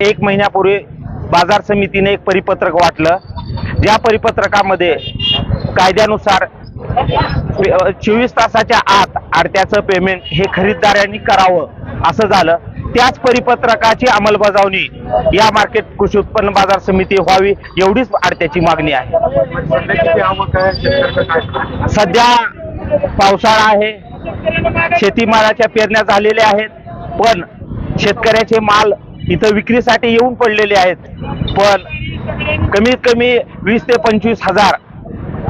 एक महिन्यापूर्वी बाजार समितीने एक परिपत्रक वाटलं. ज्या परिपत्रकामध्ये कायद्यानुसार चोवीस तासाच्या आत आडत्याचं पेमेंट हे खरीददारांनी करावं असं झालं. त्याच परिपत्रकाची अंमलबजावणी या मार्केट कृषी उत्पन्न बाजार समिती व्हावी एवढीच आडत्याची मागणी आहे. सध्या पावसाळा आहे. शेतीमालाच्या पेरण्या झालेल्या आहेत. पण शेतकऱ्याचे माल इथं विक्रीसाठी येऊन पडलेले आहेत. पण कमीत कमी वीस ते पंचवीस हजार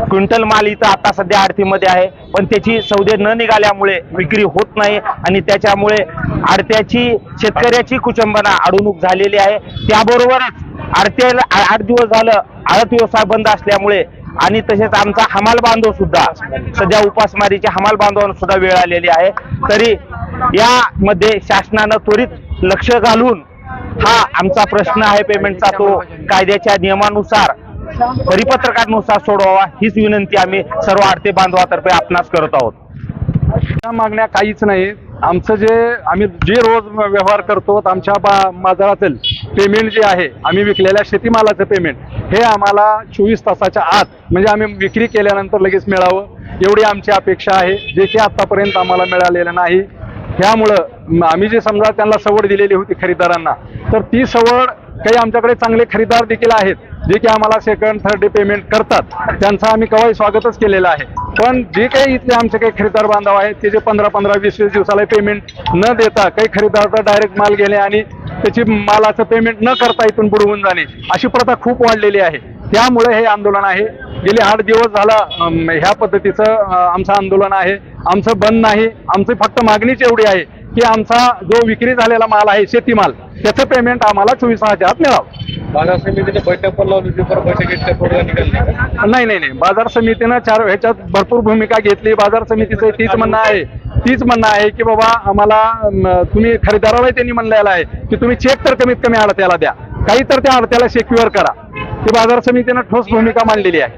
क्विंटल माल इथं आता सध्या आडतीमध्ये आहे. पण त्याची सौदे न निघाल्यामुळे विक्री होत नाही आणि त्याच्यामुळे आडत्याची शेतकऱ्याची कुचंबना अडवणूक झालेली आहे. त्याबरोबरच आडत्याला आठ दिवस झालं आळत व्यवसाय बंद असल्यामुळे आणि तसेच आमचा हमाल बांधव सुद्धा सध्या उपासमारीच्या हमाल बांधवांना सुद्धा वेळ आलेली आहे. तरी यामध्ये शासनानं त्वरित लक्ष घालून हा आमचा प्रश्न आहे पेमेंटचा तो कायद्याच्या नियमानुसार परिपत्रकानुसार सोडवावा हीच विनंती आम्ही सर्व आडते बांधवातर्फे आपणास करत आहोत. त्या मागण्या काहीच नाही. आमचं जे आम्ही जे रोज व्यवहार करतो आमच्या बा बाजारातील पेमेंट जे आहे आम्ही विकलेल्या शेतीमालाचं पेमेंट हे आम्हाला चोवीस तासाच्या आत म्हणजे आम्ही विक्री केल्यानंतर लगेच मिळावं. एवढी आमची अपेक्षा आहे जे की आतापर्यंत आम्हाला मिळालेलं नाही. त्यामुळं आम्ही जे समजा त्यांना सवड दिलेली होती खरेदीदारांना तर ती सवड काही आमच्याकडे चांगले खरेदीदार देखील आहेत. जे की आम्हाला सेकंड थर्ड डे पेमेंट करतात त्यांचं आम्ही केव्हाही स्वागतच केलेलं आहे. पण जे काही इथले आमचे काही खरेदीदार बांधव आहेत ते जे पंधरा पंधरा वीस वीस दिवसाला पेमेंट न देता काही खरेदीदार डायरेक्ट माल गेले आणि त्याची मालाचं पेमेंट न करता इथून बुडवून जाणे अशी प्रथा खूप वाढलेली आहे. त्यामुळे हे आंदोलन आहे. गेले आठ दिवस झाला ह्या पद्धतीचं आमचं आंदोलन आहे. आमचं बंद नाही. आमची फक्त मागणीच एवढी आहे की आमचा जो विक्री झालेला माल आहे शेतीमाल त्याचं पेमेंट आम्हाला चोवीस आत मिळावं. बाजार समितीने बैठक पण लावली नाही. नाही नाही नाही. बाजार समितीनं चार ह्याच्यात भरपूर भूमिका घेतली. बाजार समितीचं तीच म्हणणं आहे. तीच म्हणणं आहे की बाबा आम्हाला तुम्ही खरेदीदाराला त्यांनी म्हणलेलं आहे की तुम्ही चेक तर कमीत कमी आडत्याला द्या. काही तर त्या आडत्याला सेक्युअर करा. ही बाजार समितीनं ठोस भूमिका मांडलेली आहे.